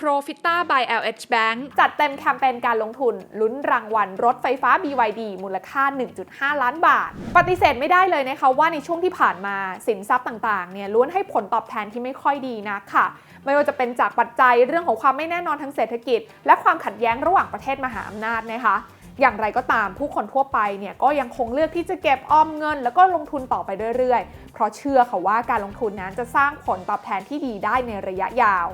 Profita by LH Bank จัดเต็มแคมเปญการลงทุน ลุ้นรางวัลรถไฟฟ้า BYD มูลค่า 1.5 ล้านบาท ปฏิเสธไม่ได้เลยนะคะว่าในช่วงที่ผ่านมาสินทรัพย์ต่างๆเนี่ยล้วนให้ผลตอบแทนที่ไม่ค่อยดีนักค่ะ ไม่ว่าจะเป็นจากปัจจัยเรื่องของความไม่แน่นอนทางเศรษฐกิจ และความขัดแย้งระหว่างประเทศมหาอำนาจนะคะ อย่างไรก็ตามผู้คนทั่วไปเนี่ยก็ยังคงเลือกที่จะเก็บออมเงิน แล้วก็ลงทุนต่อไปเรื่อยๆ เพราะเชื่อค่ะว่าการลงทุนนั้นจะสร้างผลตอบแทนที่ดีได้ในระยะยาว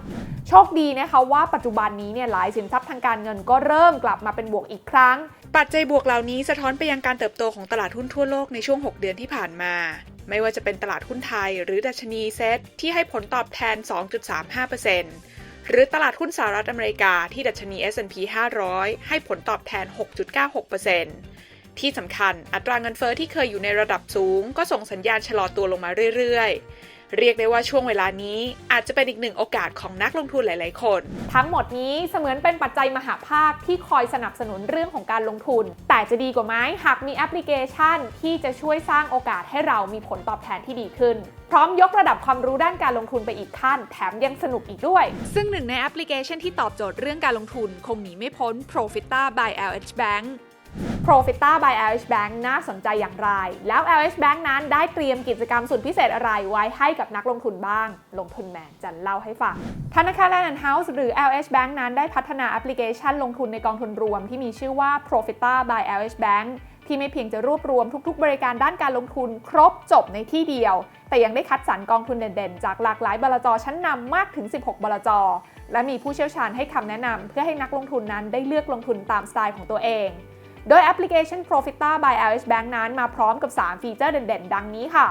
โชคดีนะคะว่าปัจจุบันนี้เนี่ยหลายสินทรัพย์ทางการเงินก็เริ่มกลับมาเป็นบวกอีกครั้ง ปัจจัยบวกเหล่านี้สะท้อนไปยังการเติบโตของตลาดหุ้นทั่วโลกในช่วง 6 เดือนที่ผ่านมาไม่ว่าจะเป็นตลาดหุ้นไทย หรือดัชนีเซตที่ให้ผลตอบแทน 2.35% หรือตลาดหุ้นสหรัฐอเมริกาที่ดัชนี S&P 500 ให้ผลตอบแทน 6.96%ที่สำคัญอัตราเงินเฟอ้อที่เคยอยู่ในระดับสูง ก็ส่งสัญญาณชะลอตัวลงมาเรื่อยๆ เรียกได้ว่าช่วงเวลานี้อาจจะเป็นอีกหนึ่งโอกาสของนักลงทุนหลาย ๆ คน ทั้งหมดนี้เสมือนเป็นปัจจัยมหาภาคที่คอยสนับสนุนเรื่องของการลงทุน แต่จะดีกว่าไหมหากมีแอปพลิเคชัน ที่จะช่วยสร้างโอกาสให้เรามีผลตอบแทนที่ดีขึ้น พร้อมยกระดับความรู้ด้านการลงทุนไปอีกขั้น แถมยังสนุกอีกด้วย ซึ่งหนึ่งในแอปพลิเคชันที่ตอบโจทย์เรื่องการลงทุน คงหนีไม่พ้น Profita by LH Bank Profita by LH Bank น่าสนใจอย่างไร แล้ว LH Bank นั้นได้เตรียมกิจกรรมสุดพิเศษอะไรไว้ให้กับนักลงทุนบ้าง ลงทุนแมนจะเล่าให้ฟัง ธนาคาร Land House หรือ LH Bank นั้นได้พัฒนาแอปพลิเคชันลงทุนในกองทุนรวมที่มีชื่อว่า Profita by LH Bank ที่ไม่เพียงจะรวบรวมทุก ๆ บริการด้านการลงทุนครบจบในที่เดียว แต่ยังได้คัดสรรกองทุนเด่นๆ จากหลากหลายบลจชั้นนำมากถึง 16 บลจ และมีผู้เชี่ยวชาญให้คำแนะนำเพื่อให้นักลงทุนนั้นได้เลือกลงทุนตามสไตล์ของตัวเอง โดยแอปพลิเคชัน Profita by LH Bank นั้นมาพร้อมกับ 3 ฟีเจอร์เด่นๆ ดังนี้ค่ะ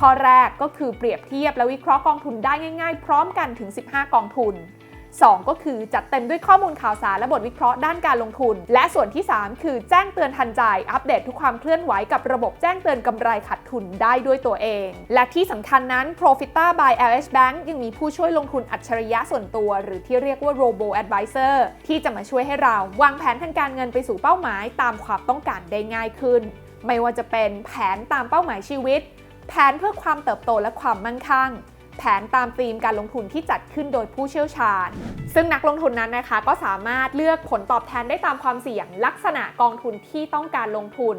ข้อแรกก็คือเปรียบเทียบและวิเคราะห์กองทุนได้ง่ายๆ พร้อมกันถึง 15 กองทุน 2 ก็คือจัดเต็มด้วยข้อมูลข่าวสารและบทวิเคราะห์ด้านการลงทุน และส่วนที่ 3 คือแจ้งเตือนทันใจ อัปเดตทุกความเคลื่อนไหวกับระบบแจ้งเตือนกำไรขาดทุนได้ด้วยตัวเอง และที่สำคัญนั้น Profita by LH Bank ยังมีผู้ช่วยลงทุนอัจฉริยะส่วนตัว หรือที่เรียกว่า Robo Advisor ที่จะมาช่วยให้เราวางแผนทางการเงินไปสู่เป้าหมาย ตามความต้องการได้ง่ายขึ้น ไม่ว่าจะเป็นแผนตามเป้าหมายชีวิต แผนเพื่อความเติบโตและความมั่งคั่ง แผนตามธีมการลงทุนที่จัดขึ้นโดยผู้เชี่ยวชาญ ซึ่งนักลงทุนนั้นนะคะก็สามารถเลือกผลตอบแทนได้ตามความเสี่ยง ลักษณะกองทุนที่ต้องการลงทุน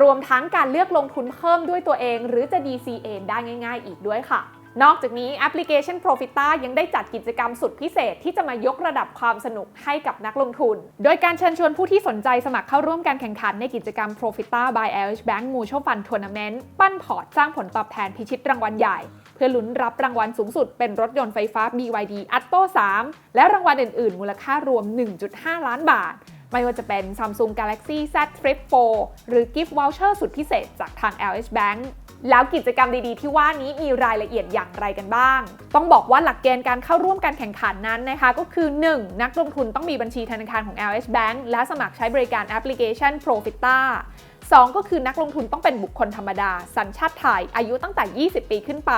รวมทั้งการเลือกลงทุนเพิ่มด้วยตัวเอง หรือจะ DCA ได้ง่าย ๆ อีกด้วยค่ะ นอกจากนี้แอปพลิเคชัน Profita ยังได้จัดกิจกรรมสุดพิเศษที่จะมายกระดับความสนุกให้กับนักลงทุน โดยการเชิญชวนผู้ที่สนใจสมัครเข้าร่วมการแข่งขันในกิจกรรม Profita by LH Bank Mutual Fund Tournament ปั้นพอร์ตสร้างผลตอบแทนพิชิตรางวัลใหญ่ เพื่อลุ้นรับรางวัลสูงสุดเป็นรถยนต์ไฟฟ้า BYD Atto 3 และรางวัลอื่น ๆ มูลค่ารวม 1.5 ล้านบาท ไม่ว่าจะเป็น Samsung Galaxy Z Flip 4 หรือ Gift Voucher สุดพิเศษจากทาง LH Bank แล้วกิจกรรมดีๆ ที่ว่านี้มีรายละเอียดอย่างไรกันบ้าง ต้องบอกว่าหลักเกณฑ์การเข้าร่วมการแข่งขันนั้นนะคะ ก็คือ 1. นักลงทุนต้องมีบัญชีธนาคารของ LH Bank และสมัครใช้บริการแอปพลิเคชัน Profita 2 ก็คือนักลงทุนต้องเป็นบุคคลธรรมดา สัญชาติไทย อายุตั้งแต่ 20 ปีขึ้นไป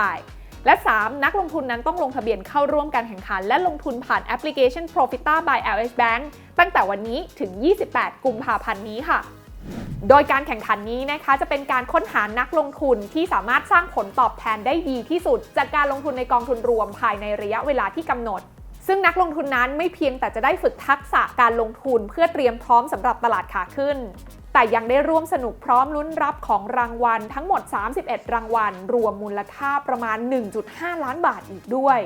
และ 3. นักลงทุนนั้นต้องลงทะเบียนเข้าร่วมการแข่งขัน และลงทุนผ่านแอปพลิเคชัน Profita by LH Bank ตั้งแต่วันนี้ถึง 28 กุมภาพันธ์นี้ค่ะ โดยการแข่งขันนี้นะคะจะเป็นการค้นหานักลงทุนที่สามารถสร้างผลตอบแทนได้ดีที่สุด จากการลงทุนในกองทุนรวมภายในระยะเวลาที่กำหนดซึ่งนักลงทุนนั้นไม่เพียงแต่จะได้ฝึกทักษะการลงทุนเพื่อเตรียมพร้อมสำหรับตลาดขาขึ้น แต่ยังได้ร่วมสนุกพร้อมลุ้นรับของรางวัลทั้งหมด 31 รางวัล รวมมูลค่าประมาณ 1.5 ล้านบาทอีกด้วย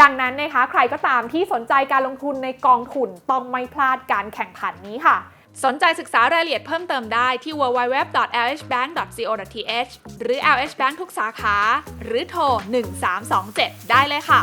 ดังนั้นนะคะใครก็ตามที่สนใจการลงทุนในกองทุนต้องไม่พลาดการแข่งขันนี้ค่ะ สนใจศึกษารายละเอียดเพิ่มเติมได้ที่ www.lhbank.co.th หรือ LH Bank ทุกสาขา หรือโทร 1327 ได้เลยค่ะ